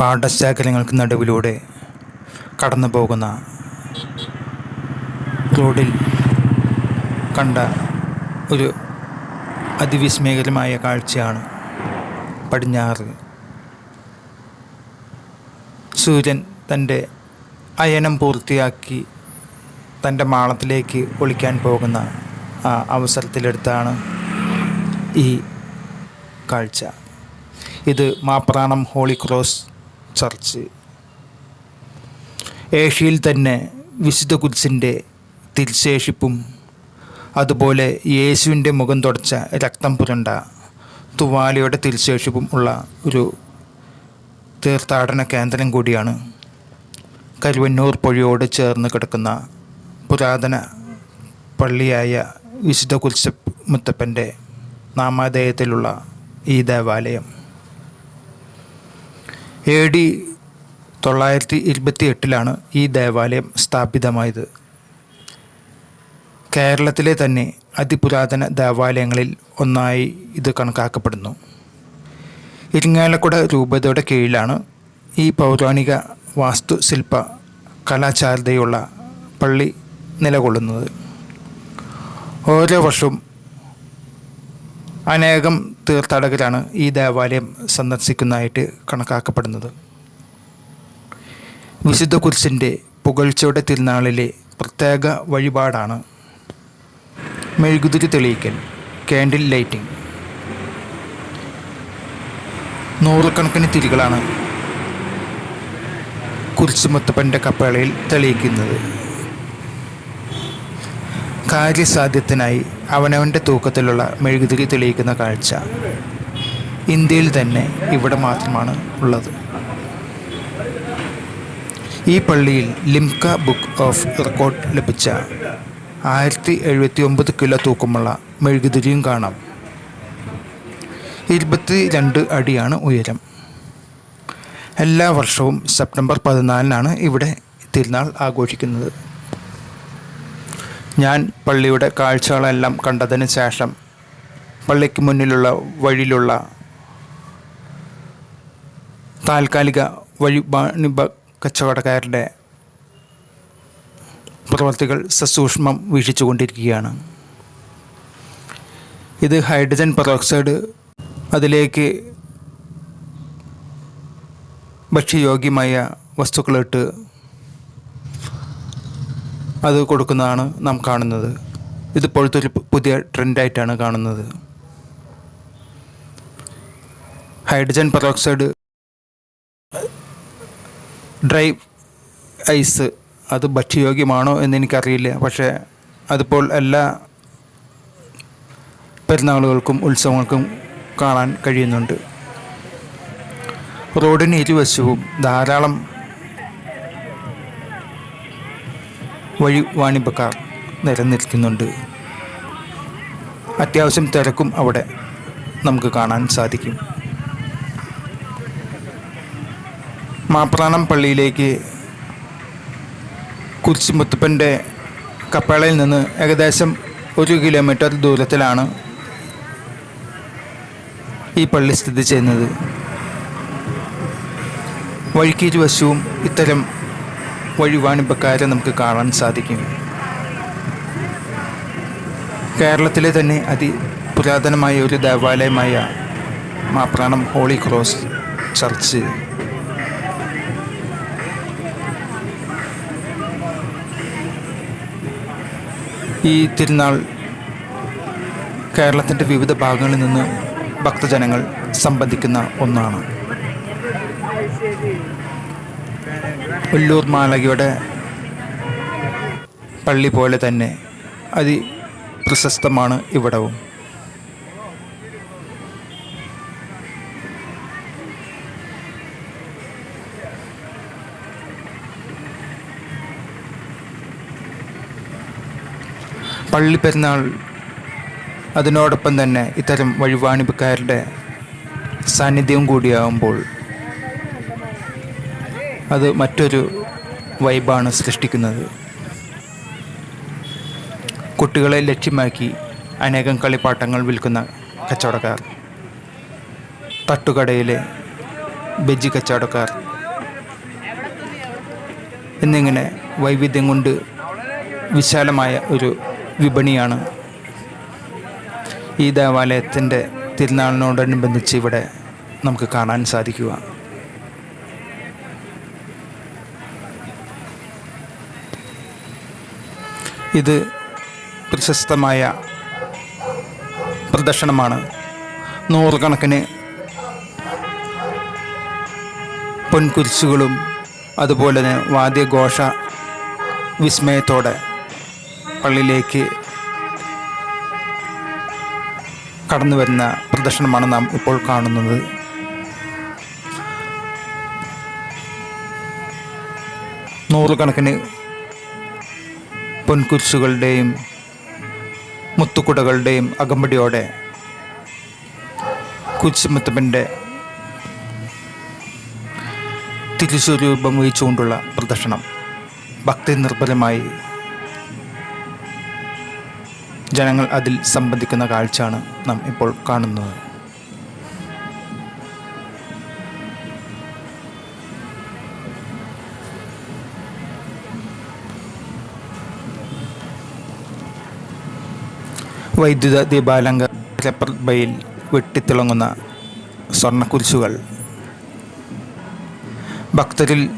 പാടശേഖരങ്ങൾക്ക് നടുവിലൂടെ കടന്നു പോകുന്ന റോഡിൽ കണ്ട ഒരു അതിവിസ്മയകരമായ കാഴ്ചയാണ് പടിഞ്ഞാറ്. സൂര്യൻ തന്റെ അയനം പൂർത്തിയാക്കി തന്റെ മാളത്തിലേക്ക് ഒളിക്കാൻ പോകുന്ന ആ അവസരത്തിലെടുത്താണ് ഈ കാഴ്ച. ഇത് മാപ്രാണം ഹോളി ക്രോസ് ചർച്ച്. ഏഷ്യയിൽ തന്നെ വിശുദ്ധ കുരിശിന്റെ തിരിശേഷിപ്പും അതുപോലെ യേശുവിന്റെ മുഖം തുടച്ച രക്തം പുരണ്ട തുവാലയുടെ തിരിശേഷിപ്പും ഉള്ള ഒരു തീർത്ഥാടന കേന്ദ്രം കൂടിയാണ് കരുവന്നൂർ പുഴയോട് ചേർന്ന് കിടക്കുന്ന പുരാതന പള്ളിയായ വിശുദ്ധ കുരിശ മുത്തപ്പന്റെ നാമാധേയത്തിലുള്ള ഈ ദേവാലയം. എ ഡി തൊള്ളായിരത്തി ഇരുപത്തി എട്ടിലാണ് ഈ ദേവാലയം സ്ഥാപിതമായത്. കേരളത്തിലെ തന്നെ അതിപുരാതന ദേവാലയങ്ങളിൽ ഒന്നായി ഇത് കണക്കാക്കപ്പെടുന്നു. ഇരിങ്ങാലക്കുട രൂപതയുടെ കീഴിലാണ് ഈ പൗരാണിക വാസ്തുശില്പ കലാചാരതയുള്ള പള്ളി നിലകൊള്ളുന്നത്. ഓരോ വർഷവും അനേകം തീർത്ഥാടകരാണ് ഈ ദേവാലയം സന്ദർശിക്കുന്നതായിട്ട് കണക്കാക്കപ്പെടുന്നത്. വിശുദ്ധ കുരിശിന്റെ പുകഴ്ചയുടെ തിരുനാളിലെ പ്രത്യേക വഴിപാടാണ് മെഴുകുതിരി തെളിയിക്കൽ കാൻഡിൽ ലൈറ്റിംഗ്. നൂറുകണക്കിന് തിരികളാണ് കുരിശുമുത്തപ്പന്റെ കപ്പേളയിൽ തെളിയിക്കുന്നത്. കാര്യസാധ്യത്തിനായി അവനവന്റെ തൂക്കത്തിലുള്ള മെഴുകുതിരി തെളിയിക്കുന്ന കാഴ്ച ഇന്ത്യയിൽ തന്നെ ഇവിടെ മാത്രമാണ് ഉള്ളത്. ഈ പള്ളിയിൽ ലിംക ബുക്ക് ഓഫ് റെക്കോർഡ് ലഭിച്ച ആയിരത്തി എഴുപത്തി ഒമ്പത് കിലോ തൂക്കമുള്ള മെഴുകുതിരിയും കാണാം. ഇരുപത്തി രണ്ട് അടിയാണ് ഉയരം. എല്ലാ വർഷവും സെപ്റ്റംബർ പതിനാലിനാണ് ഇവിടെ തിരുനാൾ ആഘോഷിക്കുന്നത്. ഞാൻ പള്ളിയുടെ കാഴ്ചകളെല്ലാം കണ്ടതിന് ശേഷം പള്ളിക്ക് മുന്നിലുള്ള വഴിയിലുള്ള താൽക്കാലിക വഴി വാണിഭ കച്ചവടക്കാരുടെ പ്രവർത്തികൾ സസൂക്ഷ്മം വീക്ഷിച്ചുകൊണ്ടിരിക്കുകയാണ്. ഇത് ഹൈഡ്രജൻ പെറോക്സൈഡ് അതിലേക്ക് ഭക്ഷ്യയോഗ്യമായ വസ്തുക്കളിട്ട് അത് കൊടുക്കുന്നതാണ് നാം കാണുന്നത്. ഇതിപ്പോഴത്തെ ഒരു പുതിയ ട്രെൻഡായിട്ടാണ് കാണുന്നത്. ഹൈഡ്രജൻ പെറോക്സൈഡ് ഡ്രൈ ഐസ് അത് ഭക്ഷ്യയോഗ്യമാണോ എന്ന് എനിക്കറിയില്ല. പക്ഷേ അതിപ്പോൾ എല്ലാ പെരുന്നാളുകൾക്കും ഉത്സവങ്ങൾക്കും കാണാൻ കഴിയുന്നുണ്ട്. റോഡിന് ഇരുവശവും ധാരാളം വഴി വാണിഭക്കാർ നിരന്നിരിക്കുന്നുണ്ട്. അത്യാവശ്യം തിരക്കും അവിടെ നമുക്ക് കാണാൻ സാധിക്കും. മാപ്രാണം പള്ളിയിലേക്ക് കുരിശുമുത്തപ്പന്റെ കപ്പേളയിൽ നിന്ന് ഏകദേശം ഒരു കിലോമീറ്റർ ദൂരത്തിലാണ് ഈ പള്ളി സ്ഥിതി ചെയ്യുന്നത്. വഴിക്കിരുവശവും ഇത്തരം വഴിവാണിഭക്കാരെ നമുക്ക് കാണാൻ സാധിക്കും. കേരളത്തിലെ തന്നെ അതി പുരാതനമായ ഒരു ദേവാലയമായ മാപ്രാണം ഹോളി ക്രോസ് ചർച്ച്. ഈ തിരുനാൾ കേരളത്തിന്റെ വിവിധ ഭാഗങ്ങളിൽ നിന്ന് ഭക്തജനങ്ങൾ സംബന്ധിക്കുന്ന ഒന്നാണ്. ഉള്ളൂർ മാലകയുടെ പള്ളി പോലെ തന്നെ അതി പ്രശസ്തമാണ് ഇവിടവും. പള്ളി പെരുന്നാൾ അതിനോടൊപ്പം തന്നെ ഇത്തരം വഴിവാണിപ്പുകാരുടെ സാന്നിധ്യം കൂടിയാകുമ്പോൾ അത് മറ്റൊരു വൈബാണ് സൃഷ്ടിക്കുന്നത്. കുട്ടികളെ ലക്ഷ്യമാക്കി അനേകം കളിപ്പാട്ടങ്ങൾ വിൽക്കുന്ന കച്ചവടക്കാർ. തട്ടുകടയിലെ ബജ്ജി കച്ചവടക്കാർ. എന്നിങ്ങനെ വൈവിധ്യം കൊണ്ട് വിശാലമായ ഒരു വിപണിയാണ് ഈ ദേവാലയത്തിന്റെ തിരുനാളിനോടനുബന്ധിച്ച് ഇവിടെ നമുക്ക് കാണാൻ സാധിക്കുക. ഇത് പ്രശസ്തമായ പ്രദർശനമാണ്. നൂറുകണക്കിന് പൊൻകുരിശുകളും അതുപോലെ തന്നെ വാദ്യഘോഷ വിസ്മയത്തോടെ പള്ളിയിലേക്ക് കടന്നു വരുന്ന പ്രദർശനമാണ് നാം ഇപ്പോൾ കാണുന്നത്. നൂറുകണക്കിന് പൊൻകുരിശുകളുടെയും മുത്തുക്കുടകളുടെയും അകമ്പടിയോടെ കുരിശുമുത്തപ്പന്റെ തിരുസ്വരൂപം വഹിച്ചുകൊണ്ടുള്ള പ്രദർശനം ഭക്തി നിർഭരമായി ജനങ്ങൾ അതിൽ സംബന്ധിക്കുന്ന കാഴ്ചയാണ് നാം ഇപ്പോൾ കാണുന്നത്. വൈദ്യുത ദീപാലങ്ക പ്രഭയിൽ വെട്ടിത്തിളങ്ങുന്ന സ്വർണക്കുരിശുകൾ. ഭക്തരിൽ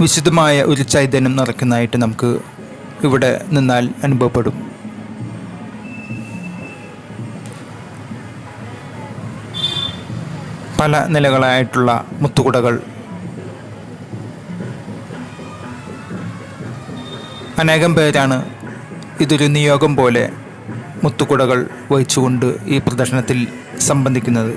വിശുദ്ധമായ ഒരു ചൈതന്യം നിറയ്ക്കുന്നതായിട്ട് നമുക്ക് ഇവിടെ നിന്നാൽ അനുഭവപ്പെടും. പല നിലകളായിട്ടുള്ള മുത്തുകുടകൾ അനേകം പേരാണ് ഇതൊരു നിയോഗം പോലെ മുത്തുകുടകൾ വഹിച്ചുകൊണ്ട് ഈ പ്രദർശനത്തിൽ സംബന്ധിക്കുന്നത്.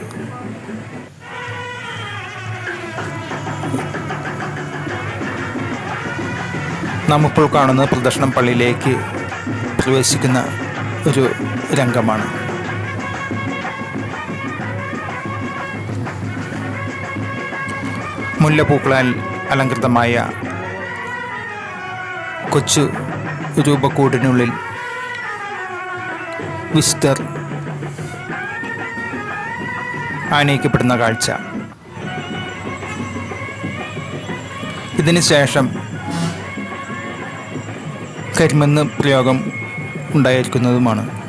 നാം ഇപ്പോൾ കാണുന്ന പ്രദർശനം പള്ളിയിലേക്ക് പ്രവേശിക്കുന്ന ഒരു രംഗമാണ്. മുല്ലപ്പൂക്കളാൽ അലങ്കൃതമായ കൊച്ചു രൂപക്കൂടിനുള്ളിൽ. വിസ്തർ ആനയിക്കപ്പെടുന്ന കാഴ്ച. ഇതിന് ശേഷം കരിമെന്ന് പ്രയോഗം ഉണ്ടായിരിക്കുന്നതുമാണ്.